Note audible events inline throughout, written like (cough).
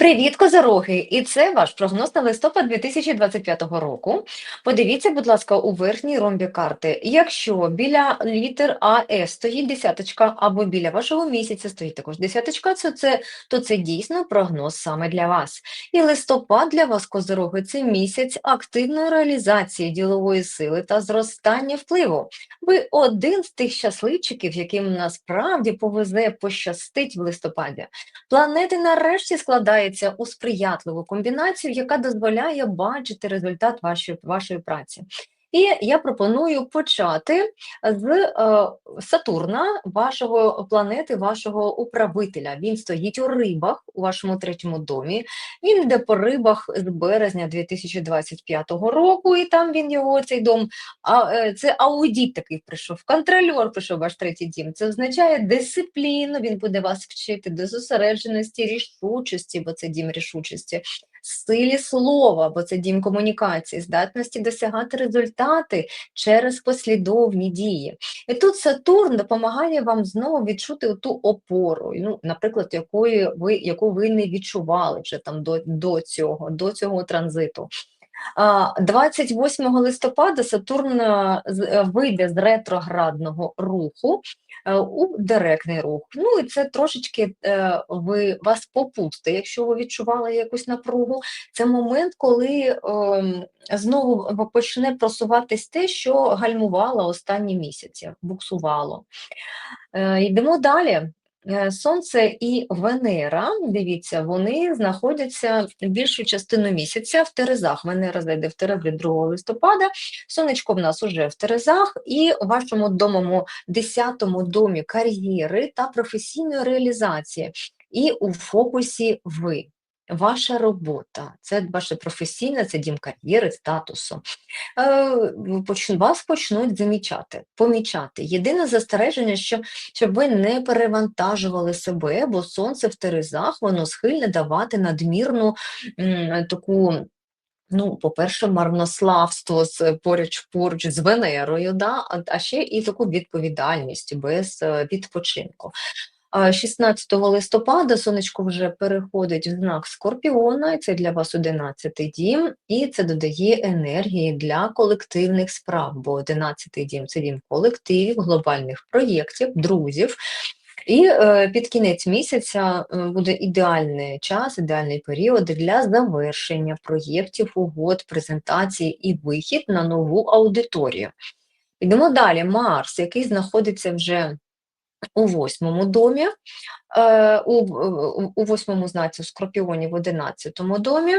Привіт, козороги! І це ваш прогноз на листопад 2025 року. Подивіться, будь ласка, у верхній ромбі карти. Якщо біля літер А, С стоїть десяточка, або біля вашого місяця стоїть також десяточка, то це, то це дійсно прогноз саме для вас. І листопад для вас, козороги, це місяць активної реалізації ділової сили та зростання впливу. Ви один з тих щасливчиків, яким насправді повезе пощастить в листопаді. Планети нарешті складаються у сприятливу комбінацію, яка дозволяє бачити результат вашої, вашої праці. І я пропоную почати з е, Сатурна, вашого планети, вашого управителя. Він стоїть у рибах у вашому третьому домі. Він йде по рибах з березня 2025 року, і там він його цей дом. А е, це аудіт такий прийшов. Контрольор прийшов ваш третій дім. Це означає дисципліну. Він буде вас вчити до зосередженості, рішучості, бо це дім рішучості силі слова, бо це дім комунікації, здатності досягати результати через послідовні дії. І тут Сатурн допомагає вам знову відчути ту опору, ну, наприклад, якої ви, яку ви не відчували вже там до, до цього, до цього транзиту. 28 листопада Сатурн е, е, вийде з ретроградного руху е, у директний рух. Ну і це трошечки ви вас попусти. Якщо ви відчували якусь напругу, це момент, коли ем, знову почне просуватись те, що гальмувало останні місяці, буксувало. Йдемо далі. Е, Сонце і Венера, дивіться, вони знаходяться більшу частину місяця в Терезах. Венера зайде в Терези 2 листопада, сонечко в нас уже в Терезах, і у вашому домому 10-му домі кар'єри та професійної реалізації. І у фокусі ви ваша робота, це ваше професійне, це дім кар'єри, статусу. Е, вас почнуть замічати, помічати. Єдине застереження, що щоб ви не перевантажували себе, бо сонце в Терезах, воно схильне давати надмірну таку. Ну, по-перше, марнославство з поруч поруч з Венерою, да? а ще і таку відповідальність без е, відпочинку. 16 листопада сонечко вже переходить в знак Скорпіона, і це для вас 11-й дім, і це додає енергії для колективних справ, бо 11-й дім це дім колективів, глобальних проєктів, друзів. І е, під кінець місяця е, буде ідеальний час, ідеальний період для завершення проєктів, угод, презентації і вихід на нову аудиторію. Йдемо далі. Марс, який знаходиться вже у восьмому домі, у у восьмому знаці у Скорпіоні в одинадцятому домі.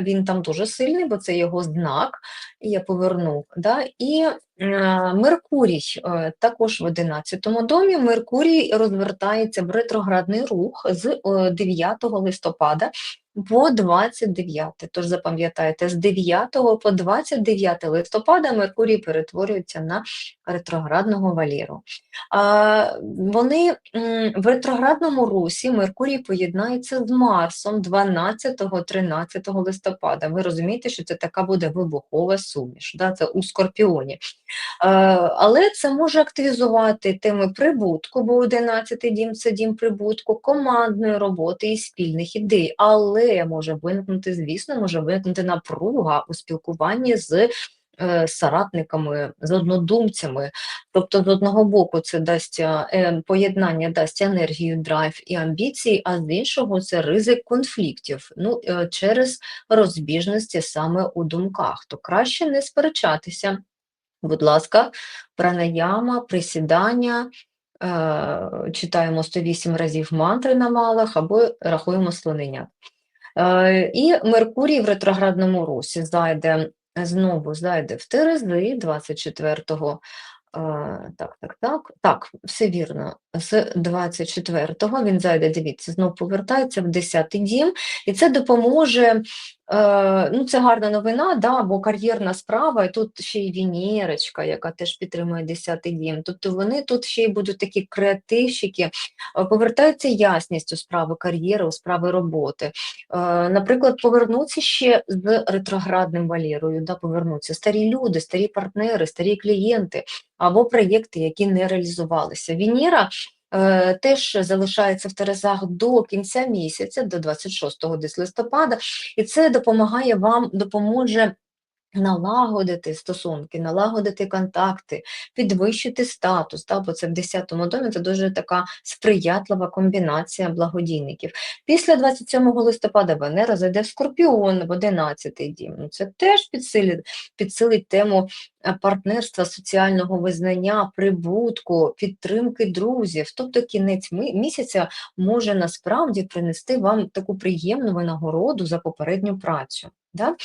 Він там дуже сильний, бо це його знак, я поверну. Да? І е, Меркурій е, також в одинадцятому домі. Меркурій розвертається в ретроградний рух з 9 листопада по 29. Тож запам'ятайте, з 9 по 29 листопада Меркурій перетворюється на ретроградного валіру. Вони в ретроградному русі Меркурій поєднається з Марсом 12-13 листопада. Ви розумієте, що це така буде вибухова суміш, да? це у Скорпіоні. А, але це може активізувати теми прибутку, бо 11-й дім це дім прибутку, командної роботи і спільних ідей. Але може виникнути, звісно, може виникнути напруга у спілкуванні з е, соратниками, з однодумцями. Тобто, з одного боку, це дасть е, поєднання, дасть енергію, драйв і амбіції, а з іншого це ризик конфліктів ну, е, через розбіжності саме у думках. То краще не сперечатися. Будь ласка, пранаяма, присідання. Читаємо 108 разів мантри на малах або рахуємо слонення. Е, і Меркурій в ретроградному русі зайде знову зайде в Терези 24-го. Е, так, так, так, так, все вірно. З 24-го він зайде, дивіться, знову повертається в 10-й дім, і це допоможе ну, Це гарна новина, да, бо кар'єрна справа, і тут ще й Вінєрочка, яка теж підтримує 10-й дім. Тобто вони тут ще й будуть такі креативщики, е, повертаються ясність у справи кар'єри, у справи роботи. Е, наприклад, повернуться ще з ретроградним валірою, да, повернуться старі люди, старі партнери, старі клієнти або проєкти, які не реалізувалися. Венера е, теж залишається в Терезах до кінця місяця, до 26 десь листопада, і це допомагає вам, допоможе налагодити стосунки, налагодити контакти, підвищити статус, та, бо це в 10-му домі це дуже така сприятлива комбінація благодійників. Після 27 листопада Венера зайде в Скорпіон в 11-й дім. Ну, Це теж підсилить, підсилить тему е, партнерства, соціального визнання, прибутку, підтримки друзів. Тобто кінець місяця може насправді принести вам таку приємну винагороду за попередню працю. Да?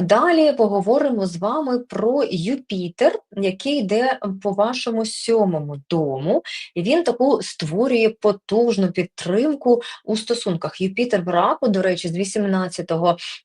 Далі поговоримо з вами про Юпітер, який йде по вашому сьомому дому, і він таку створює потужну підтримку у стосунках. Юпітер в раку, до речі, з 18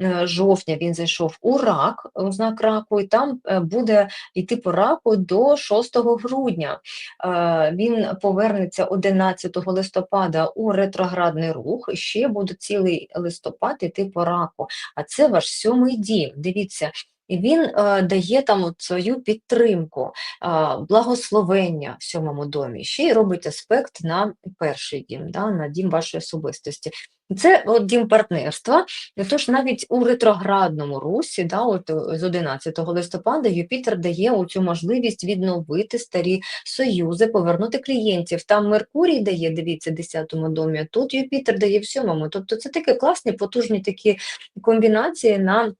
е, жовтня він зайшов у рак, у знак раку, і там е, буде йти по раку до 6 грудня. Е, Він повернеться 11 листопада у ретроградний рух, ще буде цілий листопад йти по раку. А це ваш сьомий дім. Дивіться, і він е, дає там от свою підтримку, е, благословення в сьомому домі. Ще й робить аспект на перший дім, да, на дім вашої особистості. Це от дім партнерства. Тож навіть у ретроградному русі, да, от е, з 11 листопада, Юпітер дає цю можливість відновити старі союзи, повернути клієнтів. Там Меркурій дає, дивіться, 10-му домі, тут Юпітер дає в сьомому. Тобто це такі класні, потужні такі комбінації на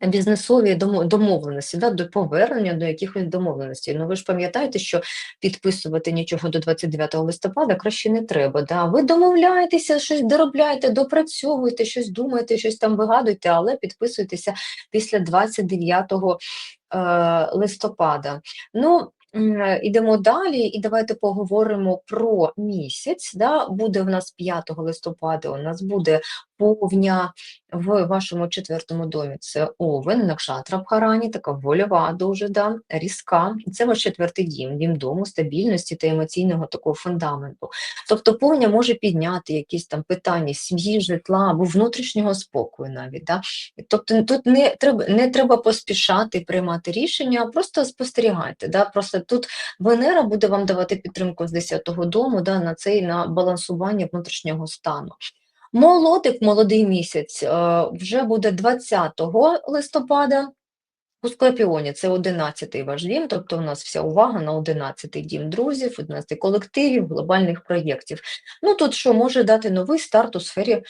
бізнесові домо- домовленості, да, до повернення до якихось домовленостей. Ну ви ж пам'ятаєте, що підписувати нічого до 29 листопада краще не треба. Да? Ви домовляєтеся, щось доробляєте, допрацьовуєте, щось думаєте, щось там вигадуєте, але підписуєтеся після 29 е, листопада. Ну, Ідемо далі, і давайте поговоримо про місяць. Да? Буде в нас 5 листопада, у нас буде повня в вашому четвертому домі. Це овен, накшатра в Харані, така вольова дуже, да, різка. Це ваш четвертий дім, дім дому, стабільності та емоційного такого фундаменту. Тобто повня може підняти якісь там питання сім'ї, житла або внутрішнього спокою навіть. Да? Тобто тут не треба, не треба поспішати приймати рішення, а просто спостерігайте. Да? Просто тут Венера буде вам давати підтримку з 10-го дому да, на цей на балансування внутрішнього стану. Молодик, молодий місяць, е, вже буде 20 листопада. У Скорпіоні це 11-й ваш дім, тобто у нас вся увага на 11-й дім друзів, 11-й колективів, глобальних проєктів. Ну тут що може дати новий старт у сфері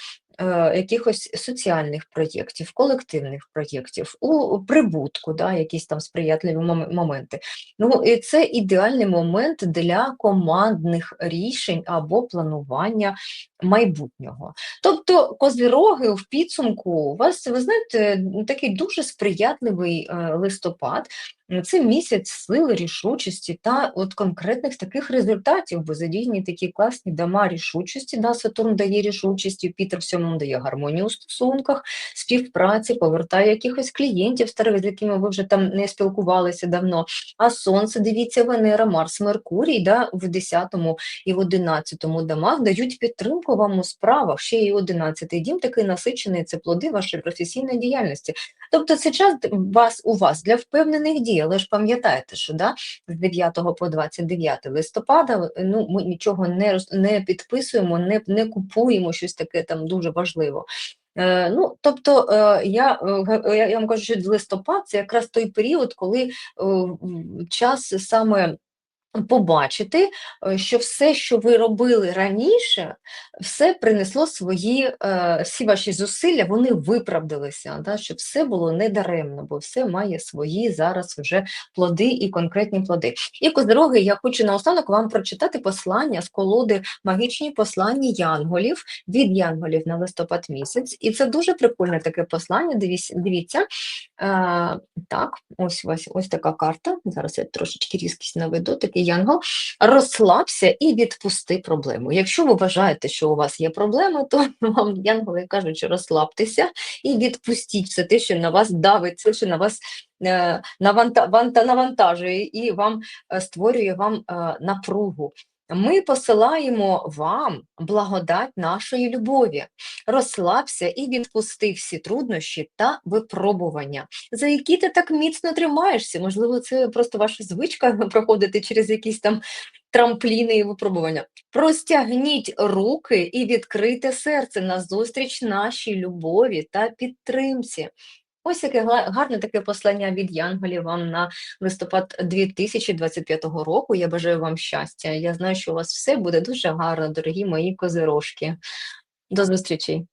якихось соціальних проєктів, колективних проєктів, у прибутку, да, якісь там сприятливі моменти. Ну і це ідеальний момент для командних рішень або планування майбутнього. Тобто козироги в підсумку у вас, ви знаєте, такий дуже сприятливий е, листопад. Це місяць сили, рішучості та от конкретних таких результатів, бо задійні такі класні дома рішучості. Да, Сатурн дає рішучість, Юпітер в цьому дає гармонію у стосунках, співпраці, повертає якихось клієнтів старих, з якими ви вже там не спілкувалися давно. А Сонце, дивіться, Венера, Марс, Меркурій, да, в 10 і в 11 домах дають підтримку вам у справах. Ще й 11 дім такий насичений, це плоди вашої професійної діяльності. Тобто це час вас у вас для впевнених дій, але ж пам'ятаєте, що да, з 9 по 29 листопада ну, ми нічого не, не підписуємо, не, не купуємо щось таке там дуже важливо. Е, ну, тобто, е, я, е, я, я вам кажу, що листопад це якраз той період, коли час саме побачити, е, що все, що ви робили раніше, все принесло свої, е, всі ваші зусилля, вони виправдалися, да, що все було недаремно, бо все має свої зараз вже плоди і конкретні плоди. І козироги, я хочу наостанок вам прочитати послання з колоди магічні послання янголів від янголів на листопад місяць. І це дуже прикольне таке послання. Дивіться, дивіться. Е, так, ось, ось, ось така карта. Зараз я трошечки різкість наведу. Такий янгол. Розслабся і відпусти проблему. Якщо ви вважаєте, що у вас є проблема, то (laughs) вам янголи кажуть, що розслабтеся і відпустіть все те, що на вас давить, все, що на вас е, наванта, навантажує і вам е, створює вам е, напругу. Ми посилаємо вам благодать нашої любові. Розслабся і відпусти всі труднощі та випробування, за які ти так міцно тримаєшся. Можливо, це просто ваша звичка (laughs) проходити через якісь там трампліни і випробування. Простягніть руки і відкрийте серце назустріч нашій любові та підтримці. Ось яке гарне таке послання від Янголів вам на листопад 2025 року. Я бажаю вам щастя. Я знаю, що у вас все буде дуже гарно, дорогі мої козирожки. До зустрічі!